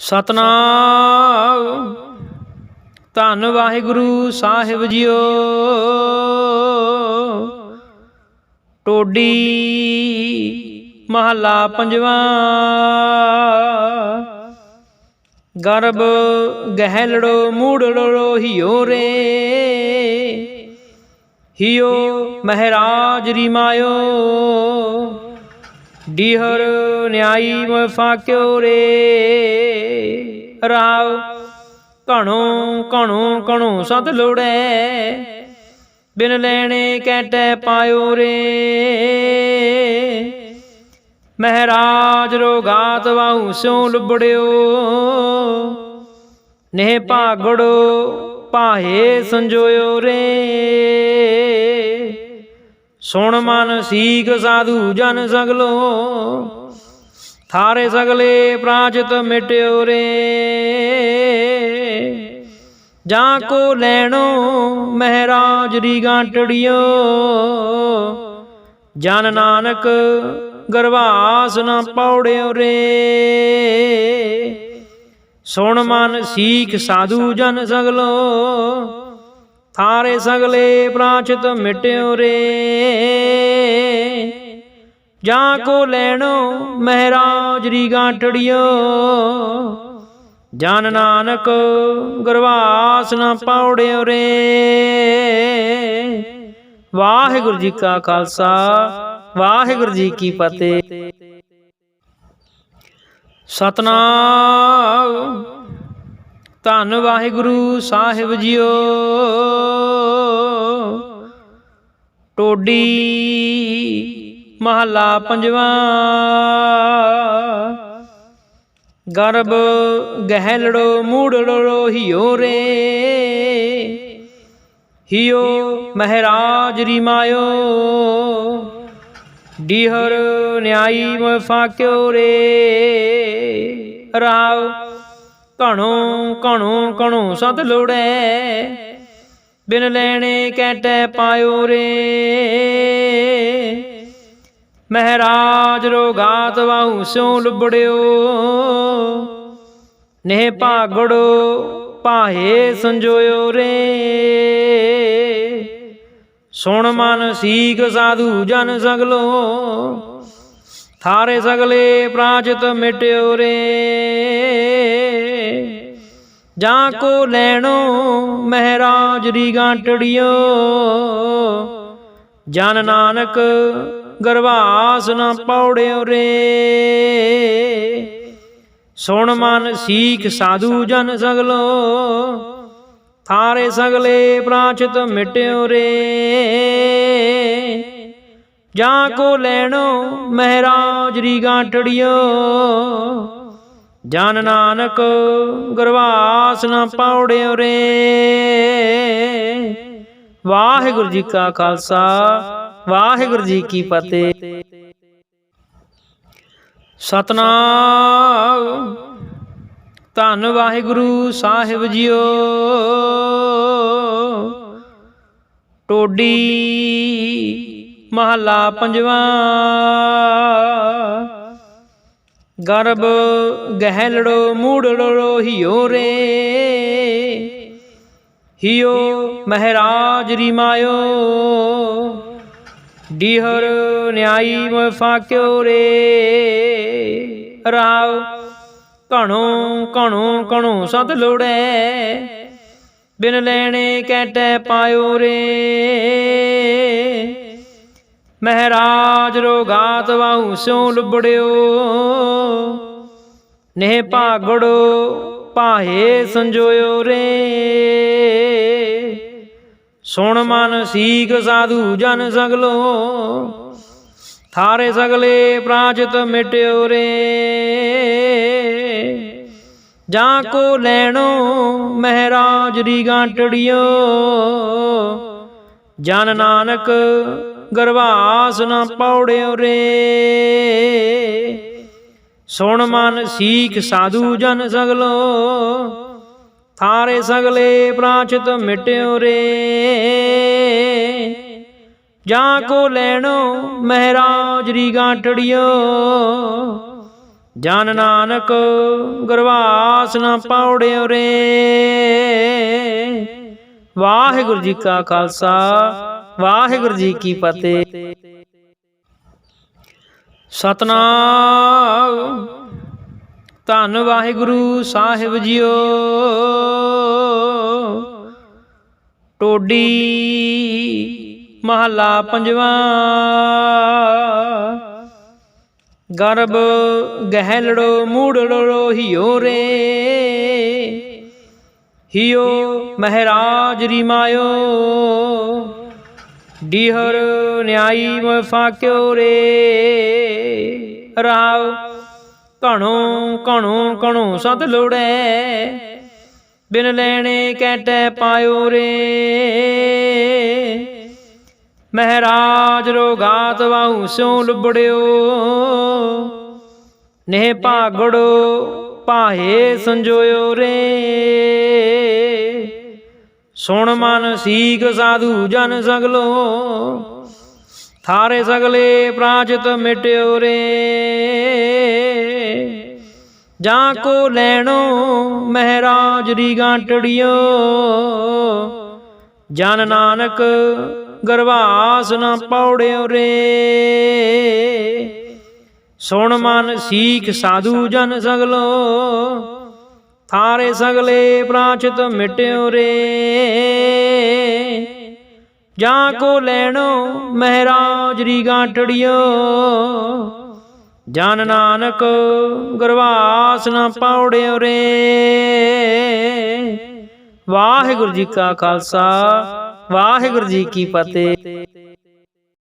ਸਤਨਾਮ। ਧੰਨ ਵਾਹਿਗੁਰੂ ਸਾਹਿਬ ਜੀਓ। ਟੋਡੀ ਮਹੱਲਾ ਪੰਜਵਾਂ। ਗਰਬ ਗਹਿਲੜੋ ਮੂੜੜੋ ਹਿਓ ਰੇ। ਹਿਓ ਮਹਾਰਾਜ ਰੀਮਾਇਓ ਡੀਹਰ ਨਿਆਈ ਮੈਂ ਫਾਕਿਓ ਰੇ। ਰਾਵ ਕਣੋ ਕਣੋ ਕਣੋ ਸਤ ਲੋੜੈ। ਬਿਨ ਲੈਣੇ ਕੈਟੈ ਪਾਇਓ ਰੇ। ਮਹਾਰਾਜ ਰੋਗਾਤ ਵਾਹੂ ਸਿਉ ਲੁਬੜਿਓ। ਨੇ ਭਾਗੜੋ ਪਾਹੇ ਸੰਜੋਇਓ ਰੇ। ਸੁਣ ਮਨ ਸੀਖ ਸਾਧੂ ਜਨ ਸਗਲੋ, ਥਾਰੇ ਸਗਲੇ ਪ੍ਰਾਚਿਤ ਮਿਟਿਓ ਰੇ। ਜਾਂ ਕੋ ਲੈਣੋ ਮਹਾਰਾਜ ਰੀ ਗਾਂਟੜਿਓ, ਜਨ ਨਾਨਕ ਗਰਵਾਸ ਨਾ ਪੌੜਿਓ ਰੇ। ਸੁਣ ਮਨ ਸੀਖ ਸਾਧੂ ਜਨ ਸਗਲੋ ਥਾਰੇ ਸਗਲੇ ਪ੍ਰਾਚਿਤ ਮਿਟਿਓ ਰੇ। ਜਾਂ ਕੋ ਲੈਣੋ ਮਹਾਰਾਜ ਰੀ ਗਾਂਠੜਿਓ ਜਨ ਨਾਨਕ ਗਰਵਾਸ ਨਾ ਪਾਉੜਿਓ ਰੇ। ਵਾਹਿਗੁਰੂ ਜੀ ਕਾ ਖਾਲਸਾ, ਵਾਹਿਗੁਰੂ ਜੀ ਕੀ ਫਤਿਹ। ਸਤਨਾਮ ਧੰਨ ਵਾਹਿਗੁਰੂ ਸਾਹਿਬ ਜੀਓ। ਟੋਡੀ ਮਹੱਲਾ ਪੰਜਵਾਂ। ਗਰਬ ਗਹਿਲੜੋ ਮੂੜੜੋ ਹਿਓ ਰੇ। ਹਿਓ ਮਹਾਰਾਜ ਰੀਮਾਇਓ ਡੀਹਰ ਨਿਆਈ ਮੈਂ ਰੇ। ਰਾਵ ਘਣੋ ਕਣੋ ਕਣੋ ਸਤ ਲੋੜੈ। ਬਿਨ ਲੈਣੇ ਕੈਟੈ ਪਾਇਓ ਰੇ। ਮਹਾਰਾਜ ਰੋਗਾਤ ਵਾਹੂ ਸਿਉ ਲੁਬੜਿਓ। ਨੇ ਭਾਗੜੋ ਪਾਹੇ ਸੰਜੋਇਓ ਰੇ। ਸੁਣ ਮਨ ਸੀਖ ਸਾਧੂ ਜਨ ਸਗਲੋ। ਥਾਰੇ ਸਗਲੇ ਪ੍ਰਾਚਿਤ ਮਿਟਿਓ ਰੇ। ਜਾਂ ਕੋ ਲੈਣੋ ਮਹਾਰਾਜ ਰੀ ਗਾਂਟੜਿਓ। ਜਨ ਨਾਨਕ ਗਰਵਾਸ ਨਾ ਪੌੜਿਓ ਰੇ। ਸੁਣ ਮਨ ਸੀਖ ਸਾਧੂ ਜਨ ਸਗਲੋ, ਥਾਰੇ ਸਗਲੇ ਪ੍ਰਾਚਿਤ ਮਿਟਿਓ ਰੇ। ਜਾਂ ਕੋ ਲੈਣੋ ਮਹਾਰਾਜ ਰੀ ਗਾਂਟੜਿਓ। ਜਨ ਨਾਨਕ ਗੁਰਵਾਸ ਨਾ ਪਾਉੜਿਓ ਰੇ। ਵਾਹਿਗੁਰੂ ਜੀ ਕਾ ਖਾਲਸਾ, ਵਾਹਿਗੁਰੂ ਜੀ ਕੀ ਫਤਿਹ। ਸਤਨਾਮ। ਧੰਨ ਵਾਹਿਗੁਰੂ ਸਾਹਿਬ ਜੀਓ। ਟੋਡੀ ਮਹੱਲਾ ਪੰਜਵਾਂ। ਗਰਬ ਗਹਿਲੜੋ ਮੂੜੜੋ ਹਿਓ ਰੇ। ਹਿਓ ਮਹਾਰਾਜ ਰੀਮਾਇਓ ਡੀਹਰ ਨਿਆਈ ਮੈਂ ਫਾਕਿਓ ਰੇ। ਰਾਵ ਕਣੋ ਕਣੋ ਕਣੋ ਸਤ ਲੋੜੈ। ਬਿਨ ਲੈਣੇ ਕੈਟੈ ਪਾਇਓ ਰੇ। ਮਹਾਰਾਜ ਰੋਗਾਤ ਵਾਹੂ ਸਿਉ ਲੁਬੜਿਓ। ਨੇ ਭਾਗੜੋ ਪਾਹੇ ਸੰਜੋਇਓ ਰੇ। ਸੁਣ ਮਨ ਸੀਖ ਸਾਧੂ ਜਨ ਸਗਲੋ। ਥਾਰੇ ਸਗਲੇ ਪ੍ਰਾਚਿਤ ਮਿਟਿਓ ਰੇ। ਜਾਂ ਕੋ ਲੈਣੋ ਮਹਾਰਾਜ ਦੀ ਗਾਂਟੜਿਓ। ਜਨ ਨਾਨਕ ਗਰਵਾਸ ਨਾ ਪੌੜਿਓ ਰੇ। ਸੁਣ ਮਨ ਸੀਖ ਸਾਧੂ ਜਨ ਸਗਲੋ, ਥਾਰੇ ਸਗਲੇ ਪ੍ਰਾਚਿਤ ਮਿਟਿਓ ਰੇ। ਜਾਂ ਕੋ ਲੈਣੋ ਮਹਿਰਾਜ ਰੀ ਗਾਂਟੜਿਓ ਜਨ ਨਾਨਕ ਗੁਰਵਾਸ ਨਾ ਪਾਉੜਿਓ ਰੇ। ਵਾਹਿਗੁਰੂ ਜੀ ਕਾ ਖਾਲਸਾ। ਵਾਹਿਗੁਰੂ ਜੀ ਕੀ ਫਤਿਹ। ਸਤਨਾਮ। ਧੰਨ ਵਾਹਿਗੁਰੂ ਸਾਹਿਬ ਜੀਓ। ਟੋਡੀ ਮਹੱਲਾ ਪੰਜਵਾਂ। ਗਰਬ ਗਹਿਲੜੋ ਮੂੜੜੋ ਹਿਓ ਰੇ। ਹਿਓ ਮਹਾਰਾਜ ਰਿਮਾਇਓ ਡੀਹਰ ਨਿਆਈ ਮ ਫਾਕਿਓ ਰੇ। ਰਾਵ, ਘਣੋ ਕਣੋ ਕਣੋ ਸਤ ਲੋੜੈ। ਬਿਨ ਲੈਣੇ ਕੈਟੈ ਪਾਇਓ ਰੇ। ਮਹਾਰਾਜ ਰੋਗਾਤ ਵਾਹੂ ਸਿਉ ਲੁਬੜਿਓ। ਨਹਿ ਭਾਗੜੋ ਪਾਹੇ ਸੰਜੋਇਓ ਰੇ। ਸੁਣ ਮਨ ਸੀਖ ਸਾਧੂ ਜਨ ਸਗਲੋ, ਥਾਰੇ ਸਗਲੇ ਪ੍ਰਾਚਿਤ ਮਿਟਿਓ ਰੇ। ਜਾਂ ਕੋ ਲੈਣੋ ਮਹਾਰਾਜ ਦੀ ਗਾਂਟੜਿਓ, ਜਨ ਨਾਨਕ ਗਰਵਾਸ ਨਾ ਪੌੜਿਓ ਰੇ। ਸੁਣ ਮਨ ਸੀਖ ਸਾਧੂ ਜਨ ਸਗਲੋ ਥਾਰੇ ਸਗਲੇ ਪ੍ਰਾਚਿਤ ਮਿਟਿਓ ਰੇ। ਜਾਂ ਕੋ ਲੈਣੋ ਮਹਾਰਾਜ ਰੀ ਗਾਂਟੜਿਓ ਜਨ ਨਾਨਕ ਗੁਰਵਾਸ ਨਾ ਪਾਉੜਿਓ ਰੇ। ਵਾਹਿਗੁਰੂ ਜੀ ਕਾ ਖਾਲਸਾ, ਵਾਹਿਗੁਰੂ ਜੀ ਕੀ ਫਤਿਹ।